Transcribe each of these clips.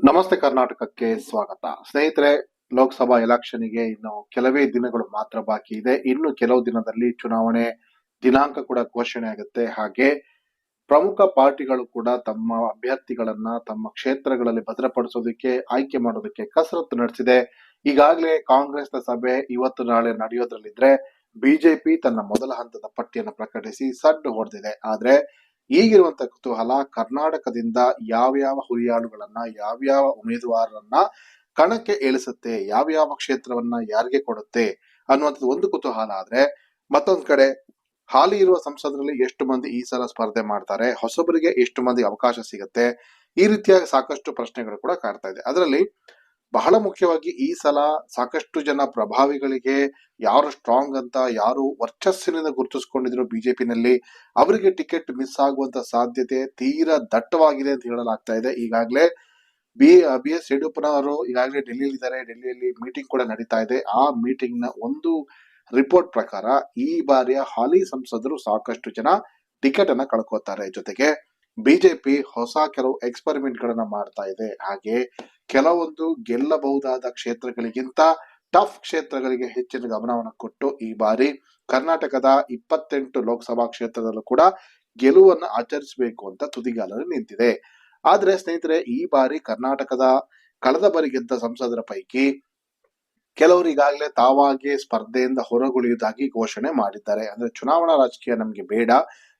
ನಮಸ್ತೆ ಕರ್ನಾಟಕಕ್ಕೆ ಸ್ವಾಗತ. ಸ್ನೇಹಿತರೆ, ಲೋಕಸಭಾ ಎಲೆಕ್ಷನ್ಗೆ ಇನ್ನು ಕೆಲವೇ ದಿನಗಳು ಮಾತ್ರ ಬಾಕಿ ಇದೆ. ಇನ್ನು ಕೆಲವು ದಿನದಲ್ಲಿ ಚುನಾವಣೆ ದಿನಾಂಕ ಕೂಡ ಘೋಷಣೆ ಆಗುತ್ತೆ. ಹಾಗೆ ಪ್ರಮುಖ ಪಾರ್ಟಿಗಳು ಕೂಡ ತಮ್ಮ ಅಭ್ಯರ್ಥಿಗಳನ್ನ ತಮ್ಮ ಕ್ಷೇತ್ರಗಳಲ್ಲಿ ಭದ್ರಪಡಿಸೋದಕ್ಕೆ, ಆಯ್ಕೆ ಮಾಡೋದಕ್ಕೆ ಕಸರತ್ತು ನಡೆಸಿದೆ. ಈಗಾಗಲೇ ಕಾಂಗ್ರೆಸ್ನ ಸಭೆ ಇವತ್ತು ನಾಳೆ ನಡೆಯೋದ್ರಲ್ಲಿದ್ರೆ ಬಿಜೆಪಿ ತನ್ನ ಮೊದಲ ಹಂತದ ಪಟ್ಟಿಯನ್ನು ಪ್ರಕಟಿಸಿ ಸಡ್ಡು ಹೊಡೆದಿದೆ. ಆದ್ರೆ ಈಗಿರುವಂತ ಕುತೂಹಲ? ಕರ್ನಾಟಕದಿಂದ ಯಾವ್ಯಾವ ಹುರಿಯಾಳುಗಳನ್ನ, ಯಾವ್ಯಾವ ಉಮೇದುವಾರರನ್ನ ಕಣಕ್ಕೆ ಇಳಿಸುತ್ತೆ ಯಾವ್ಯಾವ ಕ್ಷೇತ್ರವನ್ನ ಯಾರಿಗೆ ಕೊಡುತ್ತೆ? ಅನ್ನುವಂಥದ್ದು ಒಂದು ಕುತೂಹಲ ಆದ್ರೆ, ಮತ್ತೊಂದ್ ಕಡೆ ಹಾಲಿ ಇರುವ ಸಂಸದರಲ್ಲಿ ಎಷ್ಟು ಮಂದಿ ಈ ಸಲ ಸ್ಪರ್ಧೆ ಮಾಡ್ತಾರೆ? ಹೊಸಬರಿಗೆ ಎಷ್ಟು ಮಂದಿ ಅವಕಾಶ ಸಿಗುತ್ತೆ? ಈ ರೀತಿಯಾಗಿ ಸಾಕಷ್ಟು ಪ್ರಶ್ನೆಗಳು ಕೂಡ ಕಾಡ್ತಾ ಇದೆ. ಅದರಲ್ಲಿ ಬಹಳ ಮುಖ್ಯವಾಗಿ ಈ ಸಲ ಸಾಕಷ್ಟು ಜನ ಪ್ರಭಾವಿಗಳಿಗೆ ಯಾರು ಸ್ಟ್ರಾಂಗ್ ಅಂತ, ಯಾರು ವರ್ಚಸ್ಸಿನಿಂದ ಗುರುತಿಸ್ಕೊಂಡಿದ್ರು ಬಿಜೆಪಿನಲ್ಲಿ, ಅವರಿಗೆ ಟಿಕೆಟ್ ಮಿಸ್ ಆಗುವಂತ ಸಾಧ್ಯತೆ ತೀರಾ ದಟ್ಟವಾಗಿದೆ ಅಂತ ಹೇಳಲಾಗ್ತಾ ಇದೆ. ಈಗಾಗಲೇ ಬಿ ಬಿ ಎಸ್ ಯಡಿಯೂರಪ್ಪನವರು ಈಗಾಗಲೇ ಡೆಲ್ಲಿಯಲ್ಲಿ ಇದ್ದಾರೆ ಡೆಲ್ಲಿಯಲ್ಲಿ ಮೀಟಿಂಗ್ ಕೂಡ ನಡೀತಾ ಇದೆ. ಆ ಮೀಟಿಂಗ್ನ ಒಂದು ರಿಪೋರ್ಟ್ ಪ್ರಕಾರ ಈ ಬಾರಿಯ ಹಾಲಿ ಸಂಸದರು ಸಾಕಷ್ಟು ಜನ ಟಿಕೆಟ್ ಅನ್ನ ಕಳ್ಕೋತಾರೆ. ಜೊತೆಗೆ ಬಿಜೆಪಿ ಹೊಸ ಕೆಲವು ಎಕ್ಸ್ಪೆರಿಮೆಂಟ್ ಗಳನ್ನ ಮಾಡ್ತಾ ಇದೆ. ಹಾಗೆ ಕೆಲವೊಂದು ಗೆಲ್ಲಬಹುದಾದ ಕ್ಷೇತ್ರಗಳಿಗಿಂತ ಟಫ್ ಕ್ಷೇತ್ರಗಳಿಗೆ ಹೆಚ್ಚಿನ ಗಮನವನ್ನು ಕೊಟ್ಟು ಈ ಬಾರಿ ಕರ್ನಾಟಕದ ಇಪ್ಪತ್ತೆಂಟು ಲೋಕಸಭಾ ಕ್ಷೇತ್ರದಲ್ಲೂ ಕೂಡ ಗೆಲುವನ್ನು ಆಚರಿಸಬೇಕು ಅಂತ ತುದಿಗಾಲರು ನಿಂತಿದೆ. ಆದ್ರೆ ಸ್ನೇಹಿತರೆ, ಈ ಬಾರಿ ಕರ್ನಾಟಕದ ಕಳೆದ ಬಾರಿ ಗೆದ್ದ ಸಂಸದರ ಪೈಕಿ ಕೆಲವರು ಈಗಾಗಲೇ ತಾವಾಗೆ ಸ್ಪರ್ಧೆಯಿಂದ ಹೊರಗುಳಿಯುವುದಾಗಿ ಘೋಷಣೆ ಮಾಡಿದ್ದಾರೆ. ಅಂದ್ರೆ ಚುನಾವಣಾ ರಾಜಕೀಯ ನಮ್ಗೆ ಬೇಡ.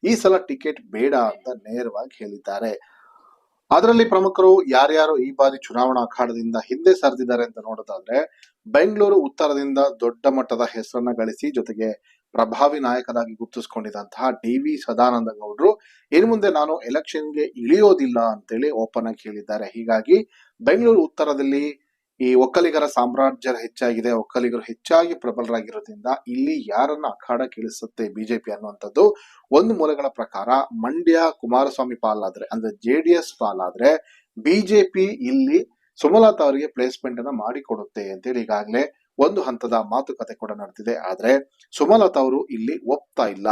ಈ ಸಲ ಟಿಕೆಟ್ ಬೇಡ ಅಂತ ನೇರವಾಗಿ ಹೇಳಿದ್ದಾರೆ. ಅದರಲ್ಲಿ ಪ್ರಮುಖರು ಯಾರ್ಯಾರು ಈ ಬಾರಿ ಚುನಾವಣಾ ಅಖಾಡದಿಂದ ಹಿಂದೆ ಸರಿದಿದ್ದಾರೆ ಅಂತ ನೋಡೋದಾದ್ರೆ, ಬೆಂಗಳೂರು ಉತ್ತರದಿಂದ ದೊಡ್ಡ ಮಟ್ಟದ ಹೆಸರನ್ನ ಗಳಿಸಿ ಜೊತೆಗೆ ಪ್ರಭಾವಿ ನಾಯಕರಾಗಿ ಗುರುತಿಸಿಕೊಂಡಿದ್ದಂತಹ ಡಿ ವಿ ಸದಾನಂದ ಗೌಡರು ಇನ್ ಮುಂದೆ ನಾನು ಎಲೆಕ್ಷನ್ಗೆ ಇಳಿಯೋದಿಲ್ಲ ಅಂತೇಳಿ ಓಪನ್ ಆಗಿ ಹೇಳಿದ್ದಾರೆ. ಹೀಗಾಗಿ ಬೆಂಗಳೂರು ಉತ್ತರದಲ್ಲಿ ಈ ಒಕ್ಕಲಿಗರ ಸಾಮ್ರಾಜ್ಯ ಹೆಚ್ಚಾಗಿದೆ, ಒಕ್ಕಲಿಗರು ಹೆಚ್ಚಾಗಿ ಪ್ರಬಲರಾಗಿರೋದ್ರಿಂದ ಇಲ್ಲಿ ಯಾರನ್ನ ಅಖಾಡ ಕೇಳಿಸುತ್ತೆ ಬಿಜೆಪಿ ಅನ್ನುವಂಥದ್ದು ಒಂದು ಮೂಲಗಳ ಪ್ರಕಾರ ಮಂಡ್ಯ ಕುಮಾರಸ್ವಾಮಿ ಪಾಲಾದ್ರೆ, ಅಂದ್ರೆ ಜೆ ಡಿ ಎಸ್ ಪಾಲಾದ್ರೆ ಬಿಜೆಪಿ ಇಲ್ಲಿ ಸುಮಲತಾ ಅವರಿಗೆ ಪ್ಲೇಸ್ಮೆಂಟ್ ಅನ್ನ ಮಾಡಿಕೊಡುತ್ತೆ ಅಂತೇಳಿ ಈಗಾಗಲೇ ಒಂದು ಹಂತದ ಮಾತುಕತೆ ಕೂಡ ನಡೆದಿದೆ. ಆದ್ರೆ ಸುಮಲತಾ ಅವರು ಇಲ್ಲಿ ಒಪ್ತಾ ಇಲ್ಲ.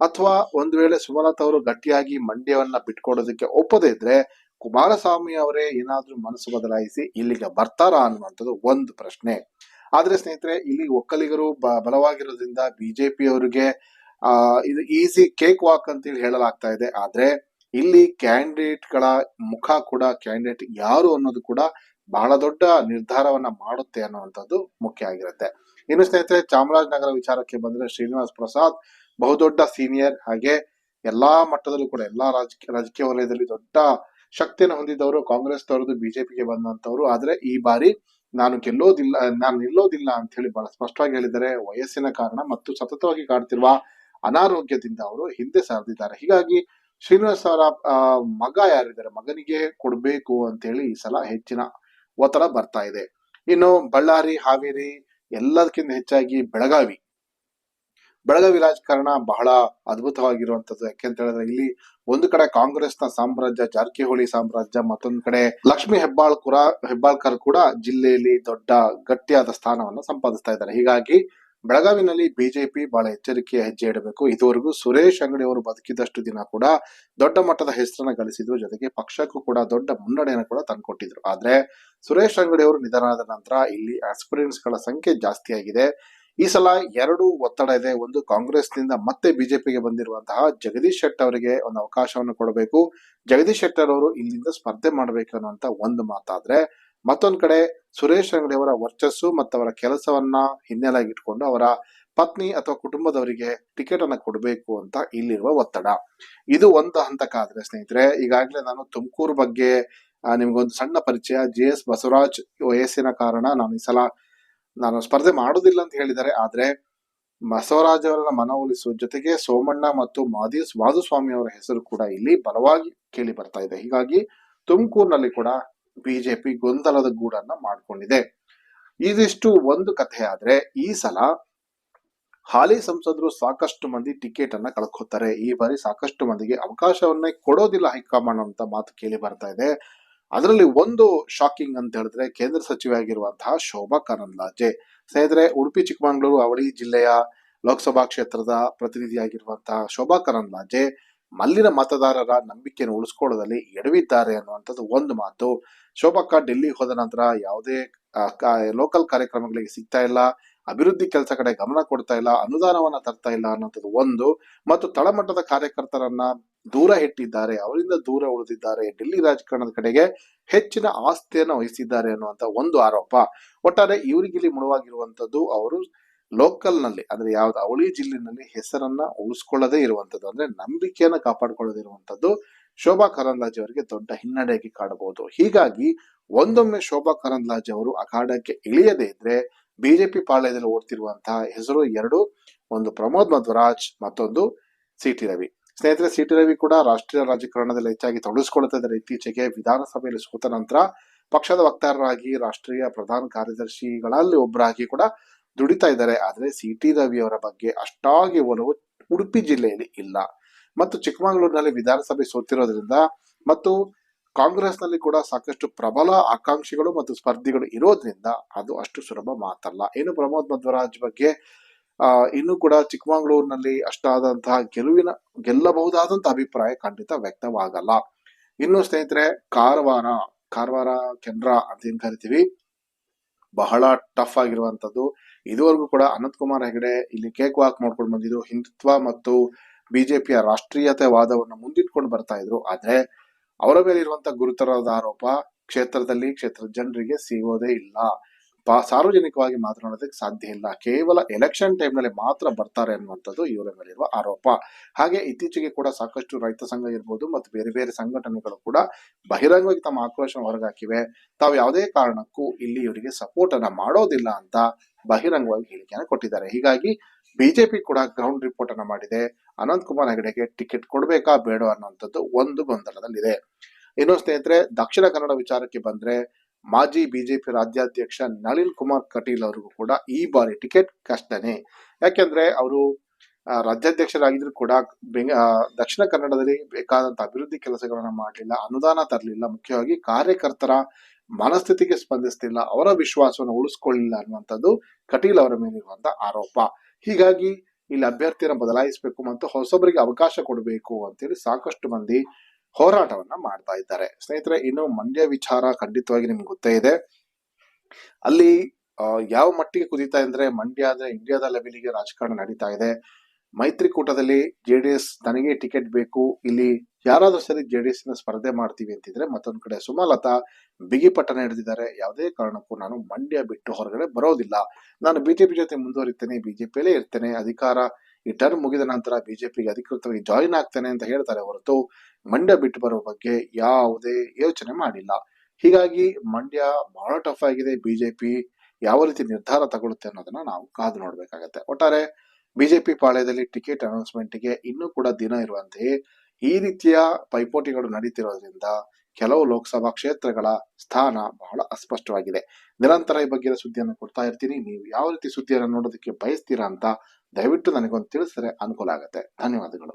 ಅಥವಾ ಒಂದು ವೇಳೆ ಸುಮಲತಾ ಅವರು ಗಟ್ಟಿಯಾಗಿ ಮಂಡ್ಯವನ್ನ ಬಿಟ್ಕೊಡೋದಕ್ಕೆ ಒಪ್ಪದೇ ಇದ್ರೆ ಕುಮಾರಸ್ವಾಮಿ ಅವರೇ ಏನಾದ್ರೂ ಮನಸ್ಸು ಬದಲಾಯಿಸಿ ಇಲ್ಲಿಗೆ ಬರ್ತಾರಾ ಅನ್ನುವಂಥದ್ದು ಒಂದು ಪ್ರಶ್ನೆ. ಆದ್ರೆ ಸ್ನೇಹಿತರೆ, ಇಲ್ಲಿ ಒಕ್ಕಲಿಗರು ಬ- ಬಲವಾಗಿರೋದ್ರಿಂದ ಬಿಜೆಪಿ ಅವರಿಗೆ ಇದು ಈಸಿ ಕೇಕ್ ವಾಕ್ ಅಂತೇಳಿ ಹೇಳಲಾಗ್ತಾ ಇದೆ. ಆದ್ರೆ ಇಲ್ಲಿ ಕ್ಯಾಂಡಿಡೇಟ್ಗಳ ಮುಖ ಕೂಡ, ಕ್ಯಾಂಡಿಡೇಟ್ ಯಾರು ಅನ್ನೋದು ಕೂಡ ಬಹಳ ದೊಡ್ಡ ನಿರ್ಧಾರವನ್ನ ಮಾಡುತ್ತೆ ಅನ್ನುವಂಥದ್ದು ಮುಖ್ಯ ಆಗಿರುತ್ತೆ. ಇನ್ನು ಸ್ನೇಹಿತರೆ, ಚಾಮರಾಜನಗರ ವಿಚಾರಕ್ಕೆ ಬಂದ್ರೆ ಶ್ರೀನಿವಾಸ್ ಪ್ರಸಾದ್ ಬಹುದೊಡ್ಡ ಸೀನಿಯರ್, ಹಾಗೆ ಎಲ್ಲಾ ಮಟ್ಟದಲ್ಲೂ ಕೂಡ, ಎಲ್ಲಾ ರಾಜಕೀಯ ರಾಜಕೀಯ ವಲಯದಲ್ಲಿ ದೊಡ್ಡ ಶಕ್ತಿಯನ್ನು ಹೊಂದಿದ್ದವರು ಕಾಂಗ್ರೆಸ್ ತವರದು ಬಿಜೆಪಿಗೆ ಬಂದಂತವರು ಆದ್ರೆ ಈ ಬಾರಿ ನಾನು ಗೆಲ್ಲೋದಿಲ್ಲ, ನಾನು ನಿಲ್ಲೋದಿಲ್ಲ ಅಂತ ಹೇಳಿ ಬಹಳ ಸ್ಪಷ್ಟವಾಗಿ ಹೇಳಿದರೆ ವಯಸ್ಸಿನ ಕಾರಣ ಮತ್ತು ಸತತವಾಗಿ ಕಾಡ್ತಿರುವ ಅನಾರೋಗ್ಯದಿಂದ ಅವರು ಹಿಂದೆ ಸರಿದಿದ್ದಾರೆ ಹೀಗಾಗಿ ಶ್ರೀನಿವಾಸ್ ಅವರ ಮಗ ಯಾರಿದ್ದಾರೆ? ಮಗನಿಗೆ ಕೊಡ್ಬೇಕು ಅಂತ ಹೇಳಿ ಈ ಸಲ ಹೆಚ್ಚಿನ ಒತ್ತಡ ಬರ್ತಾ ಇದೆ. ಇನ್ನು ಬಳ್ಳಾರಿ, ಹಾವೇರಿ ಎಲ್ಲದಕ್ಕಿಂತ ಹೆಚ್ಚಾಗಿ ಬೆಳಗಾವಿ ಬೆಳಗಾವಿ ರಾಜಕಾರಣ ಬಹಳ ಅದ್ಭುತವಾಗಿರುವಂತದ್ದು ಯಾಕೆಂತ ಹೇಳಿದ್ರೆ ಇಲ್ಲಿ ಒಂದು ಕಡೆ ಕಾಂಗ್ರೆಸ್ನ ಸಾಮ್ರಾಜ್ಯ, ಜಾರಕಿಹೊಳಿ ಸಾಮ್ರಾಜ್ಯ, ಮತ್ತೊಂದು ಕಡೆ ಲಕ್ಷ್ಮಿ ಹೆಬ್ಬಾಳ್ಕುರ, ಹೆಬ್ಬಾಳ್ಕರ್ ಕೂಡ ಜಿಲ್ಲೆಯಲ್ಲಿ ದೊಡ್ಡ, ಗಟ್ಟಿಯಾದ ಸ್ಥಾನವನ್ನು ಸಂಪಾದಿಸ್ತಾ ಇದ್ದಾರೆ. ಹೀಗಾಗಿ ಬೆಳಗಾವಿನಲ್ಲಿ ಬಿಜೆಪಿ ಬಹಳ ಎಚ್ಚರಿಕೆಯ ಹೆಜ್ಜೆ ಇಡಬೇಕು. ಇದುವರೆಗೂ ಸುರೇಶ್ ಅಂಗಡಿ ಅವರು ಬದುಕಿದಷ್ಟು ದಿನ ಕೂಡ ದೊಡ್ಡ ಮಟ್ಟದ ಹೆಸರನ್ನ ಗಳಿಸಿದ್ರು. ಜೊತೆಗೆ ಪಕ್ಷಕ್ಕೂ ಕೂಡ ದೊಡ್ಡ ಮುನ್ನಡೆಯನ್ನು ಕೂಡ ತಂದುಕೊಟ್ಟಿದ್ರು. ಆದ್ರೆ ಸುರೇಶ್ ಅಂಗಡಿ ಅವರು ಆದ ನಂತರ ಇಲ್ಲಿ ಆಸ್ಪಿರೆಂಟ್ಸ್ಗಳ ಸಂಖ್ಯೆ ಜಾಸ್ತಿ ಆಗಿದೆ ಈ ಸಲ ಎರಡು ಒತ್ತಡ ಇದೆ. ಒಂದು ಕಾಂಗ್ರೆಸ್ನಿಂದ ಮತ್ತೆ ಬಿಜೆಪಿಗೆ ಬಂದಿರುವಂತಹ ಜಗದೀಶ್ ಶೆಟ್ಟರ್ ಅವರಿಗೆ ಒಂದು ಅವಕಾಶವನ್ನು ಕೊಡಬೇಕು. ಜಗದೀಶ್ ಶೆಟ್ಟರ್ ಅವರು ಇಲ್ಲಿಂದ ಸ್ಪರ್ಧೆ ಮಾಡಬೇಕು ಅನ್ನುವಂತ ಒಂದು ಮಾತಾದ್ರೆ, ಮತ್ತೊಂದ್ ಕಡೆ ಸುರೇಶ್ ಅಂಗಡಿ ಅವರ ವರ್ಚಸ್ಸು ಮತ್ತು ಅವರ ಕೆಲಸವನ್ನ ಹಿನ್ನೆಲೆಯಾಗಿ ಇಟ್ಕೊಂಡು ಅವರ ಪತ್ನಿ ಅಥವಾ ಕುಟುಂಬದವರಿಗೆ ಟಿಕೆಟ್ ಅನ್ನ ಕೊಡಬೇಕು ಅಂತ ಇಲ್ಲಿರುವ ಒತ್ತಡ. ಇದು ಒಂದು ಹಂತಕ್ಕಾದ್ರೆ ಸ್ನೇಹಿತರೆ, ಈಗಾಗಲೇ ನಾನು ತುಮಕೂರು ಬಗ್ಗೆ ನಿಮ್ಗೊಂದು ಸಣ್ಣ ಪರಿಚಯ. ಜೆ ಎಸ್ ಬಸವರಾಜ್ ವಯಸ್ಸಿನ ಕಾರಣ ನಾನು ಈ ಸಲ ನಾನು ಸ್ಪರ್ಧೆ ಮಾಡೋದಿಲ್ಲ ಅಂತ ಹೇಳಿದ್ದಾರೆ. ಆದ್ರೆ ಬಸವರಾಜ್ ಅವರನ್ನ ಮನವೊಲಿಸುವ ಜೊತೆಗೆ ಸೋಮಣ್ಣ ಮತ್ತು ಮಾದಿ, ಮಾಧುಸ್ವಾಮಿ ಅವರ ಹೆಸರು ಕೂಡ ಇಲ್ಲಿ ಬಲವಾಗಿ ಕೇಳಿ ಬರ್ತಾ ಇದೆ. ಹೀಗಾಗಿ ತುಮಕೂರಿನಲ್ಲಿ ಕೂಡ ಬಿಜೆಪಿ ಗೊಂದಲದ ಗೂಡನ್ನ ಮಾಡಿಕೊಂಡಿದೆ. ಇದಿಷ್ಟು ಒಂದು ಕಥೆ ಆದ್ರೆ ಈ ಸಲ ಹಾಲಿ ಸಂಸದರು ಸಾಕಷ್ಟು ಮಂದಿ ಟಿಕೆಟ್ ಅನ್ನ ಕಳ್ಕೊತಾರೆ. ಈ ಬಾರಿ ಸಾಕಷ್ಟು ಮಂದಿಗೆ ಅವಕಾಶವನ್ನೇ ಕೊಡೋದಿಲ್ಲ ಹೈಕಮಾಂಡ್ ಅಂತ ಮಾತು ಕೇಳಿ ಬರ್ತಾ ಇದೆ. ಅದರಲ್ಲಿ ಒಂದು ಶಾಕಿಂಗ್ ಅಂತ ಹೇಳಿದ್ರೆ ಕೇಂದ್ರ ಸಚಿವೆಯಾಗಿರುವಂತಹ ಶೋಭಾ ಕರಂದ್ಲಾಜೆ. ಸ್ನೇಹಿತರೆ, ಉಡುಪಿ, ಚಿಕ್ಕಮಗಳೂರು, ಅವಳಿ ಜಿಲ್ಲೆಯ ಲೋಕಸಭಾ ಕ್ಷೇತ್ರದ ಪ್ರತಿನಿಧಿಯಾಗಿರುವಂತಹ ಶೋಭಾ ಕರಂದ್ಲಾಜೆ ಮಲ್ಲಿನ ಮತದಾರರ ನಂಬಿಕೆಯನ್ನು ಉಳಿಸ್ಕೊಳ್ಳೋದಲ್ಲಿ ಎಡವಿದ್ದಾರೆ ಅನ್ನುವಂಥದ್ದು ಒಂದು ಮಾತು. ಶೋಭಕ್ಕ ಡೆಲ್ಲಿ ಹೋದ ನಂತರ ಯಾವುದೇ ಲೋಕಲ್ ಕಾರ್ಯಕ್ರಮಗಳಿಗೆ ಸಿಗ್ತಾ ಇಲ್ಲ. ಅಭಿವೃದ್ಧಿ ಕೆಲಸ ಕಡೆ ಗಮನ ಕೊಡ್ತಾ ಇಲ್ಲ, ಅನುದಾನವನ್ನ ತರ್ತಾ ಇಲ್ಲ ಅನ್ನೋಂಥದ್ದು ಒಂದು. ಮತ್ತು ತಳಮಟ್ಟದ ಕಾರ್ಯಕರ್ತರನ್ನ ದೂರ ಇಟ್ಟಿದ್ದಾರೆ, ಅವರಿಂದ ದೂರ ಉಳಿದಿದ್ದಾರೆ, ಡೆಲ್ಲಿ ರಾಜಕಾರಣದ ಕಡೆಗೆ ಹೆಚ್ಚಿನ ಆಸ್ತಿಯನ್ನು ವಹಿಸಿದ್ದಾರೆ ಅನ್ನುವಂತ ಒಂದು ಆರೋಪ. ಒಟ್ಟಾರೆ ಇವರಿಗಿಲ್ಲಿ ಮುಳುವಾಗಿರುವಂತದ್ದು ಅವರು ಲೋಕಲ್ನಲ್ಲಿ, ಅಂದ್ರೆ ಯಾವ್ದು ಅವಳಿ ಜಿಲ್ಲೆನಲ್ಲಿ ಹೆಸರನ್ನ ಉಳಿಸ್ಕೊಳ್ಳದೇ ಇರುವಂತದ್ದು, ಅಂದ್ರೆ ನಂಬಿಕೆಯನ್ನ ಕಾಪಾಡ್ಕೊಳ್ಳದೇ ಇರುವಂತದ್ದು ಶೋಭಾ ಕರಂದ್ಲಾಜೆ ಅವರಿಗೆ ದೊಡ್ಡ ಹಿನ್ನಡೆಯಾಗಿ ಕಾಣಬಹುದು. ಹೀಗಾಗಿ ಒಂದೊಮ್ಮೆ ಶೋಭಾ ಕರಂದ್ಲಾಜೆ ಅವರು ಅಖಾಡಕ್ಕೆ ಇಳಿಯದೇ ಇದ್ರೆ ಬಿಜೆಪಿ ಪಾಳ್ಯದಲ್ಲಿ ಓಡ್ತಿರುವಂತಹ ಹೆಸರು ಎರಡು, ಒಂದು ಪ್ರಮೋದ್ ಮಧ್ವರಾಜ್, ಮತ್ತೊಂದು ಸಿ ಟಿ ರವಿ. ಸ್ನೇಹಿತರೆ ಸಿ ಟಿ ರವಿ ಕೂಡ ರಾಷ್ಟ್ರೀಯ ರಾಜಕಾರಣದಲ್ಲಿ ಹೆಚ್ಚಾಗಿ ತೊಡಗಿಸಿಕೊಳ್ತಾ ಇತ್ತೀಚೆಗೆ ವಿಧಾನಸಭೆಯಲ್ಲಿ ಸೋತ ನಂತರ ಪಕ್ಷದ ವಕ್ತಾರರಾಗಿ, ರಾಷ್ಟ್ರೀಯ ಪ್ರಧಾನ ಕಾರ್ಯದರ್ಶಿಗಳಲ್ಲಿ ಒಬ್ಬರಾಗಿ ಕೂಡ ದುಡಿತಾ ಇದ್ದಾರೆ. ಆದರೆ ಸಿ ಟಿ ರವಿ ಅವರ ಬಗ್ಗೆ ಅಷ್ಟಾಗಿ ಒಲವು ಉಡುಪಿ ಜಿಲ್ಲೆಯಲ್ಲಿ ಇಲ್ಲ. ಮತ್ತು ಚಿಕ್ಕಮಗಳೂರಿನಲ್ಲಿ ವಿಧಾನಸಭೆ ಸೋತಿರೋದ್ರಿಂದ ಮತ್ತು ಕಾಂಗ್ರೆಸ್ನಲ್ಲಿ ಕೂಡ ಸಾಕಷ್ಟು ಪ್ರಬಲ ಆಕಾಂಕ್ಷಿಗಳು ಮತ್ತು ಸ್ಪರ್ಧಿಗಳು ಇರೋದ್ರಿಂದ ಅದು ಅಷ್ಟು ಸುಲಭ ಮಾತಲ್ಲ. ಏನು ಪ್ರಮೋದ್ ಮಧ್ವರಾಜ್ ಬಗ್ಗೆ ಇನ್ನು ಕೂಡ ಚಿಕ್ಕಮಗಳೂರಿನಲ್ಲಿ ಅಷ್ಟಾದಂತಹ ಗೆಲುವಿನ, ಗೆಲ್ಲಬಹುದಾದಂತಹ ಅಭಿಪ್ರಾಯ ಖಂಡಿತ ವ್ಯಕ್ತವಾಗಲ್ಲ. ಇನ್ನು ಸ್ನೇಹಿತರೆ, ಕಾರವಾರ ಕಾರವಾರ ಕೇಂದ್ರ ಅಂತ ಏನ್ ಕರಿತೀವಿ? ಬಹಳ ಟಫ್ ಆಗಿರುವಂತದ್ದು ಇದುವರೆಗೂ ಕೂಡ ಅನಂತ್ ಕುಮಾರ್ ಹೆಗಡೆ ಇಲ್ಲಿ ಕೇಕ್ ವಾಕ್ ಮಾಡ್ಕೊಂಡು ಬಂದಿದ್ರು. ಹಿಂದುತ್ವ ಮತ್ತು ಬಿಜೆಪಿಯ ರಾಷ್ಟ್ರೀಯತೆ ವಾದವನ್ನು ಮುಂದಿಟ್ಕೊಂಡು ಬರ್ತಾ ಇದ್ರು. ಆದ್ರೆ ಅವರ ಮೇಲೆ ಇರುವಂತ ಗುರುತರವಾದ ಆರೋಪ, ಕ್ಷೇತ್ರದಲ್ಲಿ ಕ್ಷೇತ್ರದ ಜನರಿಗೆ ಸಿಗೋದೇ ಇಲ್ಲ. ಸಾರ್ವಜನಿಕವಾಗಿ ಮಾತನಾಡೋದಕ್ಕೆ ಸಾಧ್ಯ ಇಲ್ಲ. ಕೇವಲ ಎಲೆಕ್ಷನ್ ಟೈಮ್ನಲ್ಲಿ ಮಾತ್ರ ಬರ್ತಾರೆ ಅನ್ನುವಂಥದ್ದು ಇವರ ಮೇಲಿರುವ ಆರೋಪ. ಹಾಗೆ ಇತ್ತೀಚೆಗೆ ಕೂಡ ಸಾಕಷ್ಟು ರೈತ ಸಂಘ ಇರ್ಬೋದು ಮತ್ತು ಬೇರೆ ಬೇರೆ ಸಂಘಟನೆಗಳು ಕೂಡ ಬಹಿರಂಗವಾಗಿ ತಮ್ಮ ಆಕ್ರೋಶ ಹೊರಗಾಕಿವೆ. ತಾವು ಯಾವುದೇ ಕಾರಣಕ್ಕೂ ಇಲ್ಲಿ ಇವರಿಗೆ ಸಪೋರ್ಟ್ ಅನ್ನ ಮಾಡೋದಿಲ್ಲ ಅಂತ ಬಹಿರಂಗವಾಗಿ ಹೇಳಿಕೆಯನ್ನು ಕೊಟ್ಟಿದ್ದಾರೆ. ಹೀಗಾಗಿ ಬಿಜೆಪಿ ಕೂಡ ಗ್ರೌಂಡ್ ರಿಪೋರ್ಟ್ ಅನ್ನ ಮಾಡಿದೆ. ಅನಂತ್ ಕುಮಾರ್ ಹೆಗಡೆಗೆ ಟಿಕೆಟ್ ಕೊಡಬೇಕಾ ಬೇಡ ಅನ್ನುವಂಥದ್ದು ಒಂದು ಗೊಂದಲದಲ್ಲಿದೆ. ಇನ್ನು ಸ್ನೇಹಿತರೆ, ದಕ್ಷಿಣ ಕನ್ನಡ ವಿಚಾರಕ್ಕೆ ಬಂದ್ರೆ ಮಾಜಿ ಬಿಜೆಪಿ ರಾಜ್ಯಾಧ್ಯಕ್ಷ ನಳಿನ್ ಕುಮಾರ್ ಕಟೀಲ್ ಅವರಿಗೂ ಕೂಡ ಈ ಬಾರಿ ಟಿಕೆಟ್ ಕಷ್ಟನೇ. ಯಾಕೆಂದ್ರೆ ಅವರು ರಾಜ್ಯಾಧ್ಯಕ್ಷರಾಗಿದ್ರು ಕೂಡ ಬೆಂಗ ದಕ್ಷಿಣ ಕನ್ನಡದಲ್ಲಿ ಬೇಕಾದಂತ ಅಭಿವೃದ್ಧಿ ಕೆಲಸಗಳನ್ನ ಮಾಡಲಿಲ್ಲ, ಅನುದಾನ ತರಲಿಲ್ಲ, ಮುಖ್ಯವಾಗಿ ಕಾರ್ಯಕರ್ತರ ಮನಸ್ಥಿತಿಗೆ ಸ್ಪಂದಿಸ್ತಿಲ್ಲ, ಅವರ ವಿಶ್ವಾಸವನ್ನು ಉಳಿಸ್ಕೊಳ್ಳಿಲ್ಲ ಅನ್ನುವಂಥದ್ದು ಕಟೀಲ್ ಅವರ ಮೇಲಿರುವಂತ ಆರೋಪ. ಹೀಗಾಗಿ ಇಲ್ಲಿ ಅಭ್ಯರ್ಥಿಯನ್ನು ಬದಲಾಯಿಸಬೇಕು ಮತ್ತು ಹೊಸಬರಿಗೆ ಅವಕಾಶ ಕೊಡಬೇಕು ಅಂತೇಳಿ ಸಾಕಷ್ಟು ಮಂದಿ ಹೋರಾಟವನ್ನ ಮಾಡ್ತಾ ಇದ್ದಾರೆ. ಸ್ನೇಹಿತರೆ, ಇನ್ನು ಮಂಡ್ಯ ವಿಚಾರ ಖಂಡಿತವಾಗಿ ನಿಮ್ಗೆ ಗೊತ್ತೇ ಇದೆ. ಅಲ್ಲಿ ಯಾವ ಮಟ್ಟಿಗೆ ಕುದೀತಾ ಅಂದ್ರೆ ಮಂಡ್ಯ ಅಂದ್ರೆ ಇಂಡಿಯಾದ ಲೆವೆಲ್ಗೆ ರಾಜಕಾರಣ ನಡೀತಾ ಇದೆ. ಮೈತ್ರಿಕೂಟದಲ್ಲಿ ಎಸ್ ತನಗೆ ಟಿಕೆಟ್ ಬೇಕು. ಇಲ್ಲಿ ಯಾರಾದ್ರೂ ಸರಿ ಜೆ ಡಿ ನ ಸ್ಪರ್ಧೆ ಮಾಡ್ತೀವಿ ಅಂತಿದ್ರೆ ಮತ್ತೊಂದ್ ಕಡೆ ಸುಮಲತಾ ಬಿಗಿಪಟ್ಟಣ ಹಿಡಿದಿದ್ದಾರೆ. ಯಾವುದೇ ಕಾರಣಕ್ಕೂ ನಾನು ಮಂಡ್ಯ ಬಿಟ್ಟು ಹೊರಗಡೆ ಬರೋದಿಲ್ಲ. ನಾನು ಬಿಜೆಪಿ ಜೊತೆ ಮುಂದುವರಿತೇನೆ, ಬಿಜೆಪಿಯಲ್ಲೇ ಇರ್ತೇನೆ, ಅಧಿಕಾರ ಈ ಟರ್ಮ್ ಮುಗಿದ ನಂತರ ಬಿಜೆಪಿಗೆ ಅಧಿಕೃತವಾಗಿ ಜಾಯಿನ್ ಆಗ್ತೇನೆ ಅಂತ ಹೇಳ್ತಾರೆ ಹೊರತು ಮಂಡ್ಯ ಬಿಟ್ಟು ಬರೋ ಬಗ್ಗೆ ಯಾವುದೇ ಯೋಚನೆ ಮಾಡಿಲ್ಲ. ಹೀಗಾಗಿ ಮಂಡ್ಯ ಬಹಳ ಟಫ್ ಆಗಿದೆ. ಬಿಜೆಪಿ ಯಾವ ರೀತಿ ನಿರ್ಧಾರ ತಗೊಳುತ್ತೆ ಅನ್ನೋದನ್ನ ನಾವು ಕಾದು ನೋಡ್ಬೇಕಾಗತ್ತೆ. ಒಟ್ಟಾರೆ ಬಿಜೆಪಿ ಪಾಳ್ಯದಲ್ಲಿ ಟಿಕೆಟ್ ಅನೌನ್ಸ್ಮೆಂಟ್ಗೆ ಇನ್ನೂ ಕೂಡ ದಿನ ಇರುವಂತೆಯೇ ಈ ರೀತಿಯ ಪೈಪೋಟಿಗಳು ನಡೀತಿರೋದ್ರಿಂದ ಕೆಲವು ಲೋಕಸಭಾ ಕ್ಷೇತ್ರಗಳ ಸ್ಥಾನ ಬಹಳ ಅಸ್ಪಷ್ಟವಾಗಿದೆ. ನಿರಂತರ ಈ ಬಗ್ಗೆ ಸುದ್ದಿಯನ್ನು ಕೊಡ್ತಾ ಇರ್ತೀನಿ. ನೀವು ಯಾವ ರೀತಿ ಸುದ್ದಿಯನ್ನು ನೋಡೋದಕ್ಕೆ ಬಯಸ್ತೀರಾ ಅಂತ ದಯವಿಟ್ಟು ನನಗೊಂದು ತಿಳಿಸಿದ್ರೆ ಅನುಕೂಲ ಆಗುತ್ತೆ. ಧನ್ಯವಾದಗಳು.